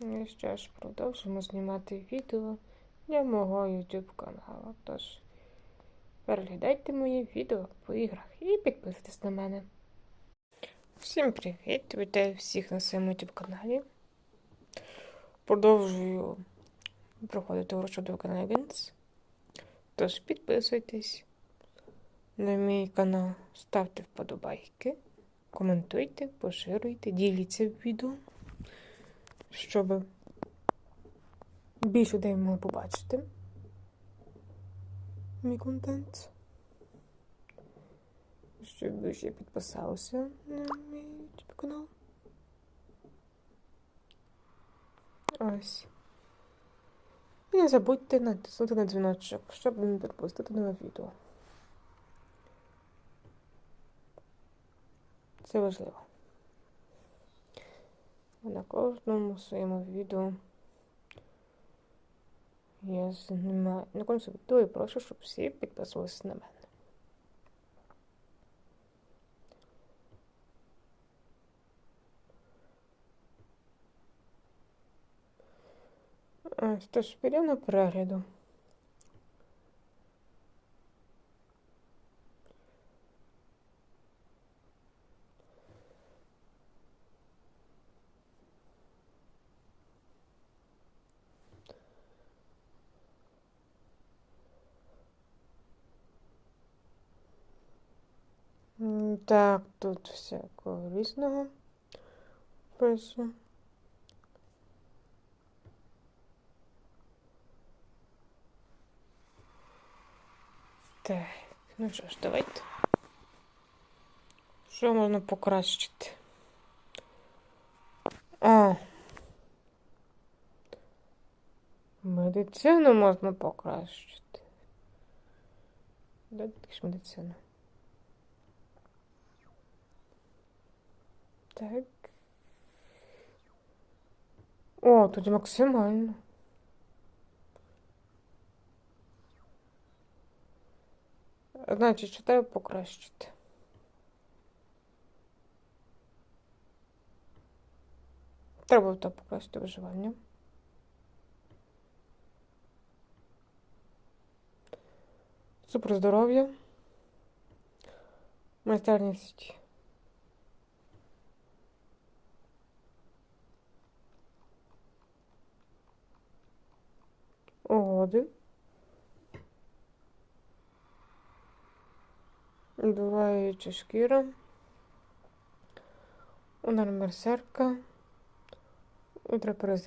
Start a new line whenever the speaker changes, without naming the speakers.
Ну що ж, продовжимо знімати відео для мого YouTube каналу. Тож, переглядайте мої відео по іграх і підписуйтесь на мене. Всім привіт! Вітаю всіх на своєму YouTube каналі. Продовжую проходити World of Dragons. Тож підписуйтесь на мій канал, ставте вподобайки, коментуйте, поширюйте, діліться відео щоб більше людей могли побачити мій контент. Щоб більше підписалися на мій YouTube канал. Ось. І не забудьте натиснути на дзвіночок, щоб не пропустити нове відео. Це важливо. На кожному своєму відео я знімаю на кожному відео і прошу, щоб всі підписувалися на мене. Тож підемо на перегляду. Так, тут всякого різного пише. Так, ну що ж, давайте. Що можна покращити? А. Медицину можна покращити. Дайте медицину. Так. О, тоді максимально. Значить, що треба покращити? Треба то покращити виживання. Суперздоров'я. Майстерність. Угоди. Буваюча шкіра. Удар берсерка. Ультраперезріст.